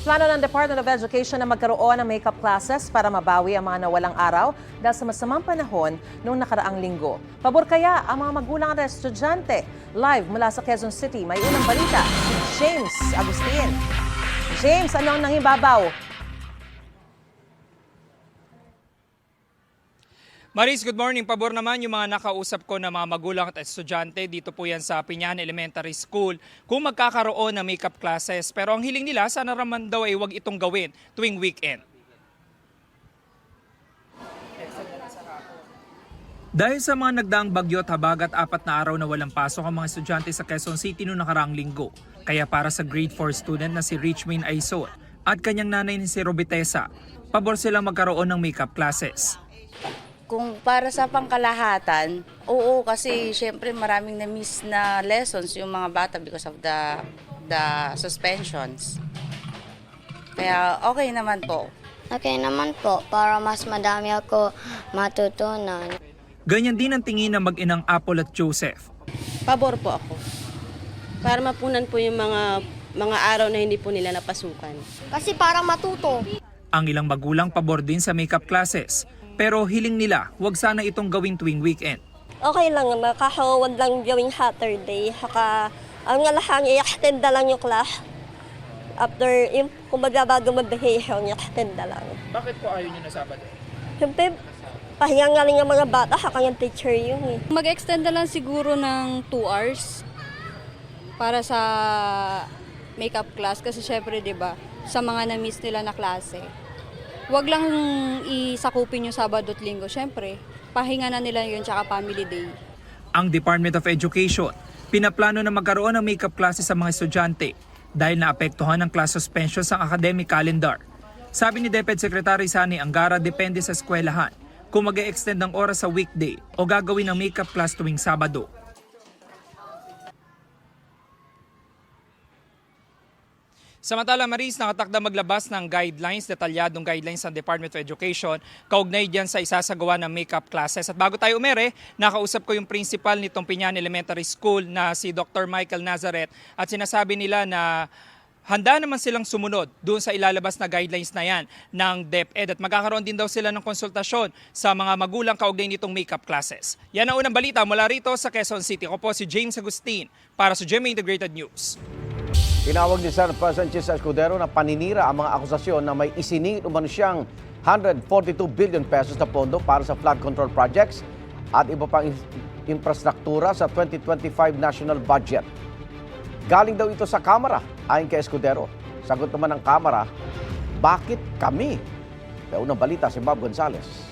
Plano ng Department of Education na magkaroon ng makeup classes para mabawi ang mga nawalang araw dahil sa masamang panahon noong nakaraang linggo. Pabor kaya ang mga magulang at estudyante? Live mula sa Quezon City, may unang balita si James Agustin. James, ano ang nangibabaw? Maris, good morning. Pabor naman yung mga nakausap ko na mga magulang at estudyante dito po yan sa Pinyan Elementary School kung magkakaroon ng makeup classes. Pero ang hiling nila, sana raman daw ay wag itong gawin tuwing weekend. Dahil sa mga nagdaang bagyo at habag at apat na araw na walang pasok ang mga estudyante sa Quezon City noong nakaraang linggo. Kaya para sa grade 4 student na si Richmain Aizon at kanyang nanay ni si Robitesa, pabor silang magkaroon ng makeup classes. Kung para sa pangkalahatan, oo kasi syempre maraming na-miss na lessons yung mga bata because of the the suspensions. Kaya okay naman po. Okay naman po, para mas madami ako matutunan. Ganyan din ang tingin ng mag-inang Apple at Joseph. Pabor po ako. Para mapunan po yung mga mga araw na hindi po nila napasukan. Kasi para matuto. Ang ilang magulang pabor din sa makeup classes. Pero hiling nila, wag sana itong gawin tuwing weekend. okay lang na kahawad lang gawing Saturday. Haka, ang nga lahang i-extend lang yung class. After, yung, kumbaga bago mag-vacation, i-extend lang. Bakit po ayaw nyo na Sabado? Siyempre, pahinga nga lang yung mga bata, haka yung teacher yun eh. Mag-extend na lang siguro ng 2 hours para sa makeup class kasi syempre 'di ba sa mga na-miss nila na klase. Huwag lang isakupin yung Sabado at Linggo. Syempre, pahinga na nila yun tsaka family day. Ang Department of Education, pinaplano na magkaroon ng makeup classes sa mga estudyante dahil naapektuhan ng class suspensions ang academic calendar. Sabi ni DepEd Secretary Sani Angara, depende sa eskwelahan kung mag extend ng oras sa weekday o gagawin ng makeup class tuwing Sabado. Samantala, Maris, nakatakda maglabas ng guidelines, detalyadong guidelines ng Department of Education kaugnay diyan sa isasagawa ng makeup classes. At bago tayo umere, nakausap ko yung principal nitong Pinyan Elementary School na si Dr. Michael Nazareth at sinasabi nila na handa naman silang sumunod doon sa ilalabas na guidelines na yan ng DepEd at magkakaroon din daw sila ng konsultasyon sa mga magulang kaugnay nitong makeup classes. Yan ang unang balita mula rito sa Quezon City. Ako po si James Agustin para sa GMA Integrated News. Tinawag ni President Chis Escudero na paninira ang mga akusasyon na may isiningit umano siyang 142 billion pesos na pondo para sa flood control projects at iba pang in- infrastruktura sa 2025 national budget. Galing daw ito sa Kamara, ayon kay Escudero. Sagot naman ng Kamara, bakit kami? May unang balita si Bob Gonzales.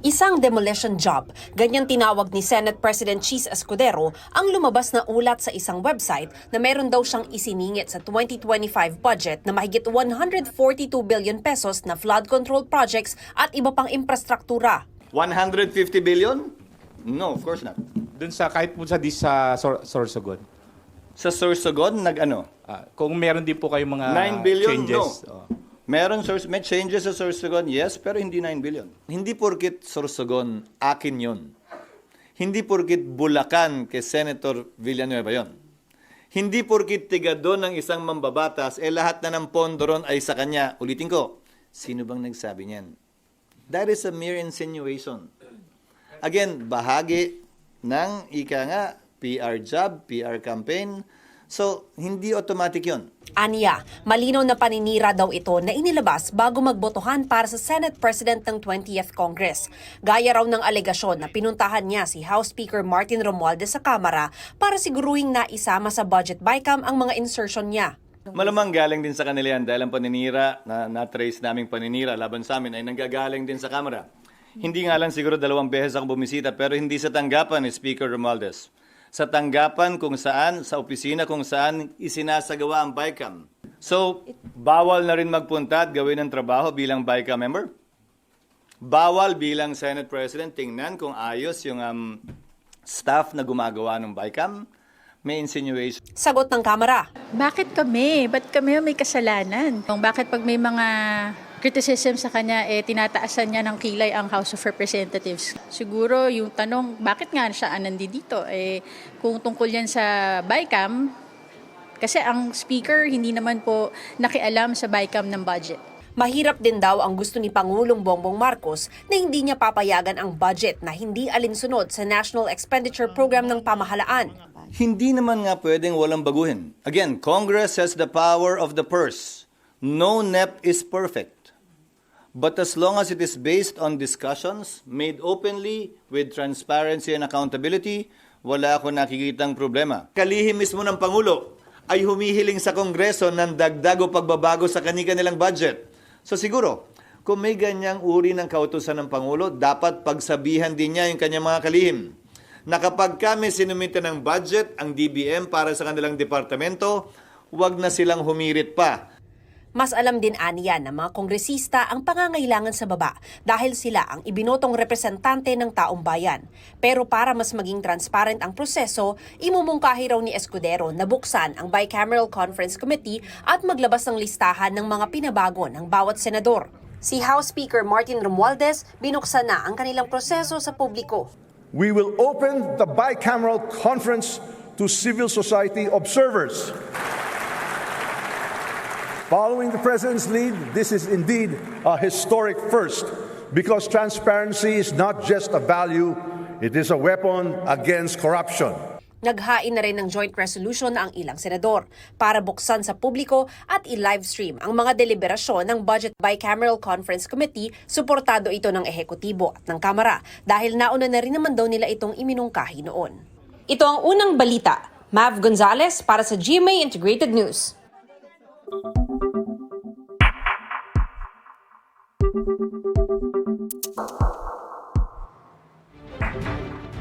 Isang demolition job, ganyan tinawag ni Senate President Cheese Escudero ang lumabas na ulat sa isang website na meron daw siyang isiningit sa 2025 budget na mahigit 142 billion pesos na flood control projects at iba pang infrastruktura. 150 billion? No, of course not. Dun sa kahit po sa di sa Sor- Sorsogon. Sa Sorsogon, nag-ano? Ah, kung meron din po kayong mga 9 billion? changes. No. oh. Meron source, may changes sa Sorsogon, yes, pero hindi 9 billion. Hindi porkit Sorsogon, akin yon. Hindi porkit Bulacan kay Senator Villanueva yon. Hindi porkit tiga doon ng isang mambabatas, eh lahat na ng pondo ron ay sa kanya. Ulitin ko, sino bang nagsabi niyan? That is a mere insinuation. Again, bahagi ng ika nga, PR job, PR campaign. So, hindi automatic yon. Aniya, malinaw na paninira daw ito na inilabas bago magbotohan para sa Senate President ng 20th Congress. Gaya raw ng alegasyon na pinuntahan niya si House Speaker Martin Romualdez sa Kamara para siguruhing na isama sa budget bycam ang mga insertion niya. Malamang galing din sa kanila yan dahil ang paninira na na-trace naming paninira laban sa amin ay nanggagaling din sa Kamara. Hindi nga lang siguro dalawang beses ako bumisita pero hindi sa tanggapan ni Speaker Romualdez. Sa tanggapan kung saan, sa opisina kung saan isinasagawa ang BICAM. So, bawal na rin magpunta at gawin ang trabaho bilang BICAM member? Bawal bilang Senate President tingnan kung ayos yung um, staff na gumagawa ng BICAM? May insinuation. Sagot ng Kamara. Bakit kami? Ba't kami may kasalanan? Bakit pag may mga criticism sa kanya, eh, tinataasan niya ng kilay ang House of Representatives. Siguro yung tanong, bakit nga siya nandito? Eh, kung tungkol yan sa BICAM, kasi ang speaker hindi naman po nakialam sa BICAM ng budget. Mahirap din daw ang gusto ni Pangulong Bongbong Marcos na hindi niya papayagan ang budget na hindi alinsunod sa National Expenditure Program ng pamahalaan. Hindi naman nga pwedeng walang baguhin. Again, Congress has the power of the purse. No NEP is perfect. But as long as it is based on discussions made openly with transparency and accountability, wala ako nakikitang problema. Kalihim mismo ng Pangulo ay humihiling sa Kongreso ng dagdag o pagbabago sa kanilang budget. So siguro, kung may ganyang uri ng kautusan ng Pangulo, dapat pagsabihan din niya yung kanyang mga kalihim na kapag kami sinumite ng budget ang DBM para sa kanilang departamento, huwag na silang humirit pa. Mas alam din aniya ng mga kongresista ang pangangailangan sa baba dahil sila ang ibinotong representante ng taong bayan. Pero para mas maging transparent ang proseso, imumungkahi raw ni Escudero na buksan ang Bicameral Conference Committee at maglabas ng listahan ng mga pinabago ng bawat senador. Si House Speaker Martin Romualdez binuksan na ang kanilang proseso sa publiko. We will open the bicameral conference to civil society observers. Following the President's lead, this is indeed a historic first because transparency is not just a value, it is a weapon against corruption. Naghain na rin ng joint resolution ang ilang senador para buksan sa publiko at i-livestream ang mga deliberasyon ng Budget Bicameral Conference Committee. Suportado ito ng ehekutibo at ng Kamara dahil nauna na rin naman daw nila itong iminungkahi noon. Ito ang unang balita. Mav Gonzalez para sa GMA Integrated News.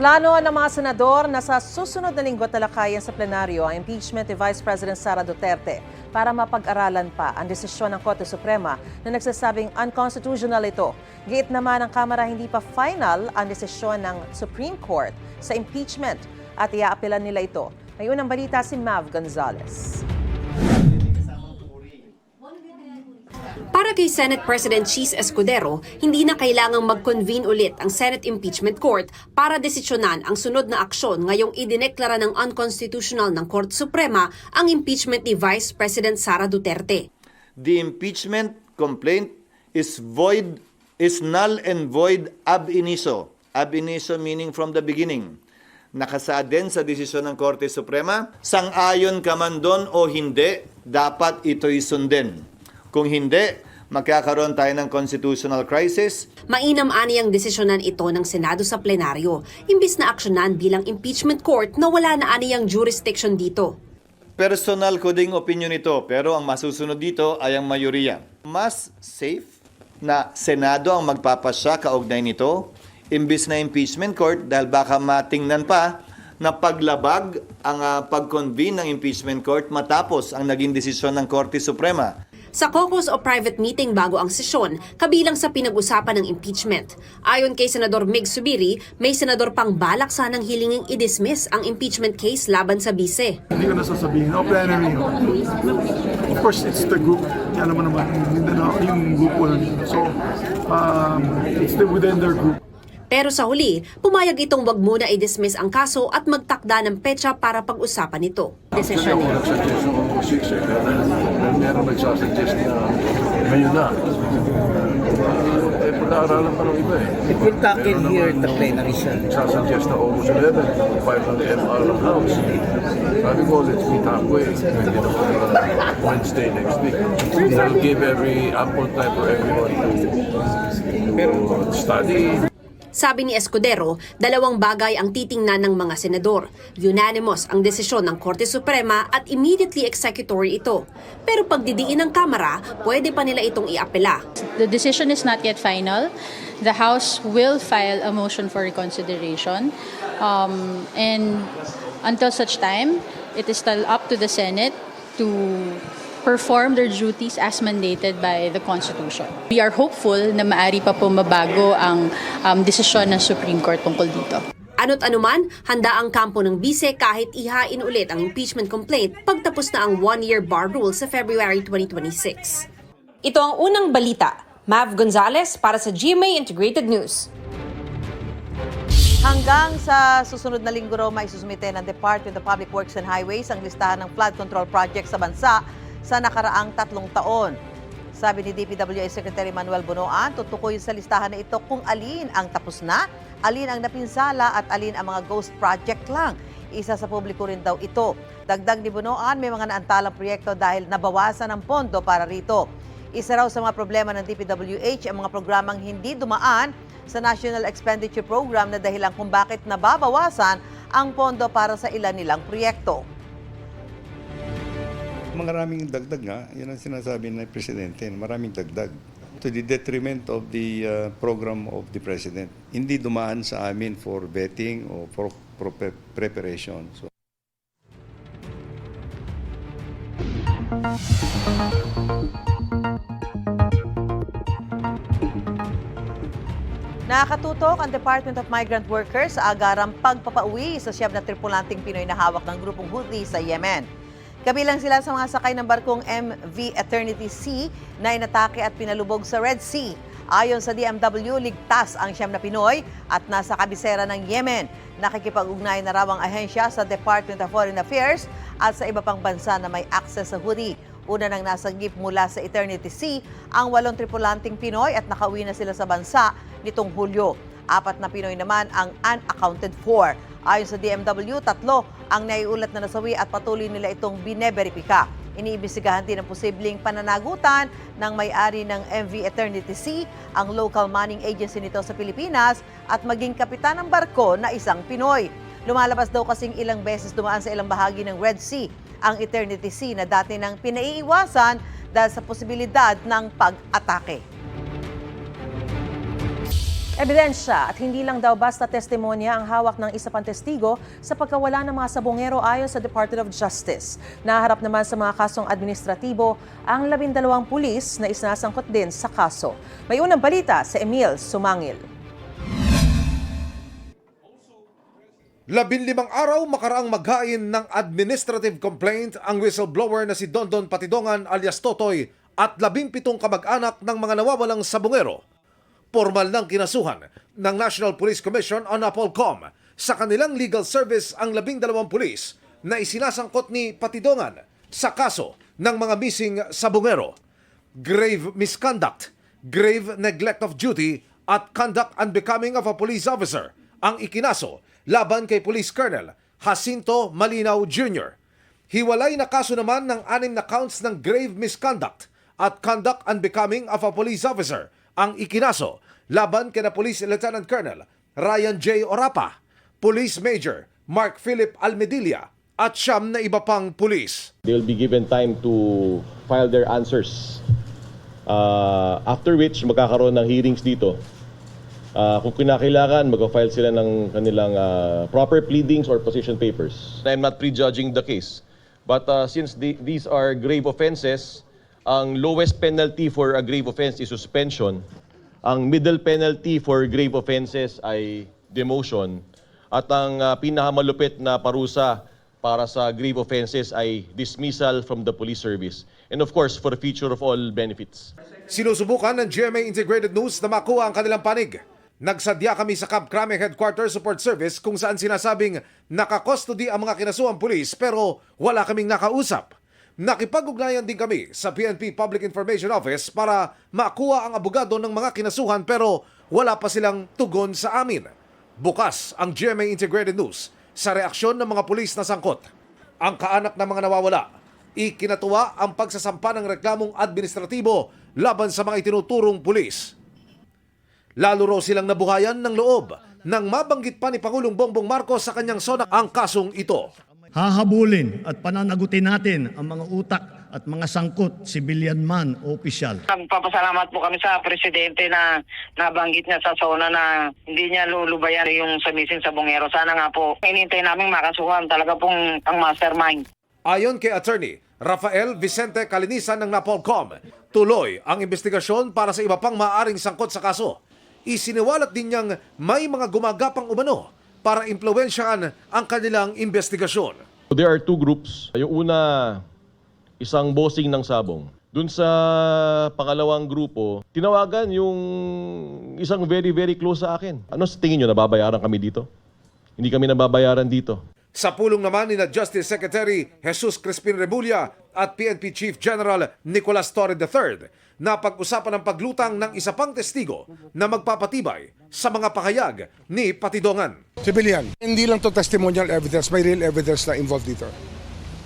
Plano ng mga senador na sa susunod na linggo talakayan sa plenaryo ang impeachment ni Vice President Sara Duterte para mapag-aralan pa ang desisyon ng Korte Suprema na nagsasabing unconstitutional ito. Giit naman ng Kamara hindi pa final ang desisyon ng Supreme Court sa impeachment at iaapilan nila ito. May unang balita si Mav Gonzalez. Para kay Senate President Cheese Escudero, hindi na kailangang mag-convene ulit ang Senate Impeachment Court para desisyonan ang sunod na aksyon ngayong idineklara ng unconstitutional ng Korte Suprema ang impeachment ni Vice President Sara Duterte. The impeachment complaint is void, is null and void ab initio. Ab initio meaning from the beginning. Nakasaad din sa desisyon ng Korte Suprema, sang-ayon ka man doon o hindi, dapat ito'y sundin. Kung hindi, magkakaroon tayo ng constitutional crisis. Mainam ani ang desisyonan ito ng Senado sa plenaryo, imbis na aksyonan bilang impeachment court na wala na ani ang jurisdiction dito. Personal ko ding opinion ito, pero ang masusunod dito ay ang mayoriya. Mas safe na Senado ang magpapasya kaugnay nito, imbis na impeachment court dahil baka matingnan pa na paglabag ang ah, pag-convene ng impeachment court matapos ang naging desisyon ng Korte Suprema. Sa caucus o private meeting bago ang sesyon, kabilang sa pinag-usapan ng impeachment. Ayon kay Senador Mig Subiri, may senador pang balak sanang hilinging i-dismiss ang impeachment case laban sa bise. Hindi ko nasasabihin, no plenary. Of course, it's the group. Alam mo naman, Mindanao, yung grupo lang. So, um, it's within their group. Pero sa huli, pumayag itong wag muna i-dismiss ang kaso at magtakda ng petsa para pag-usapan ito. Desisyon six eh, meron nagsasuggest na ngayon na. Eh, pag-aaralan pa ng iba eh. It will tackle here the plenary, sir. Nagsasuggest na August 11, file ng MR ng House. Sabi ko, let's meet halfway. Na Wednesday next week. That'll give every ample time for everyone to study, Sabi ni Escudero, dalawang bagay ang titingnan ng mga senador. Unanimous ang desisyon ng Korte Suprema at immediately executory ito. Pero pagdidiin ng Kamara, pwede pa nila itong iapela. The decision is not yet final. The House will file a motion for reconsideration. Um, and until such time, it is still up to the Senate to perform their duties as mandated by the Constitution. We are hopeful na maari pa po mabago ang um, desisyon ng Supreme Court tungkol dito. Ano't anuman, handa ang kampo ng bise kahit ihain ulit ang impeachment complaint pagtapos na ang one-year bar rule sa February 2026. Ito ang unang balita. Mav Gonzalez para sa GMA Integrated News. Hanggang sa susunod na linggo raw maisusumite ng Department of Public Works and Highways ang listahan ng flood control project sa bansa sa nakaraang tatlong taon. Sabi ni DPWA Secretary Manuel Bonoan, tutukoy sa listahan na ito kung alin ang tapos na, alin ang napinsala at alin ang mga ghost project lang. Isa sa publiko rin daw ito. Dagdag ni Bonoan, may mga naantalang proyekto dahil nabawasan ang pondo para rito. Isa raw sa mga problema ng DPWH ang mga programang hindi dumaan sa National Expenditure Program na dahilan kung bakit nababawasan ang pondo para sa ilan nilang proyekto. Maraming dagdag nga, yan ang sinasabi ng Presidente, maraming dagdag to the detriment of the uh, program of the President. Hindi dumaan sa amin for vetting o for, for pre- preparation. So, Nakatutok ang Department of Migrant Workers sa agarang pagpapauwi sa siyam na tripulanting Pinoy na hawak ng grupong Houthi sa Yemen. Kabilang sila sa mga sakay ng barkong MV Eternity Sea na inatake at pinalubog sa Red Sea. Ayon sa DMW, ligtas ang siyam na Pinoy at nasa kabisera ng Yemen. Nakikipag-ugnay na raw ang ahensya sa Department of Foreign Affairs at sa iba pang bansa na may access sa Houthi. Una nang nasagip mula sa Eternity Sea ang walong tripulanting Pinoy at nakauwi na sila sa bansa nitong Hulyo. Apat na Pinoy naman ang unaccounted for. Ayon sa DMW, tatlo ang naiulat na nasawi at patuloy nila itong bineberipika. Iniimbestigahan din ang posibleng pananagutan ng may-ari ng MV Eternity Sea, ang local mining agency nito sa Pilipinas at maging kapitan ng barko na isang Pinoy. Lumalabas daw kasing ilang beses dumaan sa ilang bahagi ng Red Sea ang Eternity Sea na dati nang pinaiiwasan dahil sa posibilidad ng pag-atake. Ebidensya at hindi lang daw basta testimonya ang hawak ng isa pang testigo sa pagkawala ng mga sabongero ayon sa Department of Justice. Naharap naman sa mga kasong administratibo ang labindalawang pulis na isinasangkot din sa kaso. May unang balita sa Emil Sumangil. Labinlimang araw makaraang maghain ng administrative complaint ang whistleblower na si Dondon Patidongan alias Totoy at labimpitong kamag-anak ng mga nawawalang sabongero. Formal ng kinasuhan ng National Police Commission o NAPOLCOM sa kanilang legal service ang labing dalawang pulis na isinasangkot ni Patidongan sa kaso ng mga missing sabongero. Grave misconduct, grave neglect of duty at conduct unbecoming of a police officer ang ikinaso laban kay Police Colonel Jacinto Malinaw Jr. Hiwalay na kaso naman ng anim na counts ng grave misconduct at conduct unbecoming of a police officer ang ikinaso laban kay na Police Lieutenant Colonel Ryan J. Orapa, Police Major Mark Philip Almedilla at siyam na iba pang pulis. They will be given time to file their answers. Uh, after which, magkakaroon ng hearings dito. Uh, kung kinakailangan, mag-file sila ng kanilang uh, proper pleadings or position papers. I'm not prejudging the case. But uh, since the, these are grave offenses, ang lowest penalty for a grave offense is suspension. Ang middle penalty for grave offenses ay demotion. At ang uh, pinakamalupit na parusa para sa grave offenses ay dismissal from the police service. And of course, for the future of all benefits. Sinusubukan ng GMA Integrated News na makuha ang kanilang panig. Nagsadya kami sa Camp Crame Headquarters Support Service kung saan sinasabing nakakustody ang mga kinasuang pulis pero wala kaming nakausap. Nakipag-ugnayan din kami sa PNP Public Information Office para makuha ang abogado ng mga kinasuhan pero wala pa silang tugon sa amin. Bukas ang GMA Integrated News sa reaksyon ng mga pulis na sangkot. Ang kaanak ng mga nawawala, ikinatuwa ang pagsasampa ng reklamong administratibo laban sa mga itinuturong pulis. Lalo raw silang nabuhayan ng loob nang mabanggit pa ni Pangulong Bongbong Marcos sa kanyang sonak ang kasong ito. Hahabulin at pananagutin natin ang mga utak at mga sangkot, civilian man o opisyal. Nagpapasalamat po kami sa presidente na nabanggit niya sa SONA na hindi niya lulubayan yung sa missing sa Bungero. Sana nga po, inintay namin makasuhan talaga pong ang mastermind. Ayon kay attorney Rafael Vicente Calinisan ng Napolcom, tuloy ang investigasyon para sa iba pang maaring sangkot sa kaso. Isiniwalat din niyang may mga gumagapang umano para impluensyahan ang kanilang investigasyon. There are two groups. Yung una, isang bossing ng sabong Dun sa pangalawang grupo, tinawagan yung isang very, very close sa akin. Ano sa tingin nyo, nababayaran kami dito? Hindi kami nababayaran dito. Sa pulong naman ni na Justice Secretary Jesus Crispin Rebulla at PNP Chief General Nicolas Torre III na pag-usapan ang paglutang ng isa pang testigo na magpapatibay sa mga pahayag ni Patidongan. Civilian. Hindi lang to testimonial evidence, may real evidence na involved dito.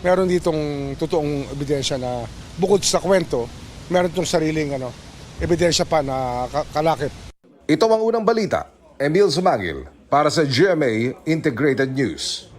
Meron ditong totoong ebidensya na bukod sa kwento, meron itong sariling ano, ebidensya pa na ka- kalakip. Ito ang unang balita. Emil Sumangil para sa GMA Integrated News.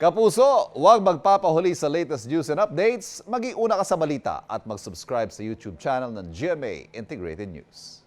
Kapuso, huwag magpapahuli sa latest news and updates. Mag-iuna ka sa balita at mag-subscribe sa YouTube channel ng GMA Integrated News.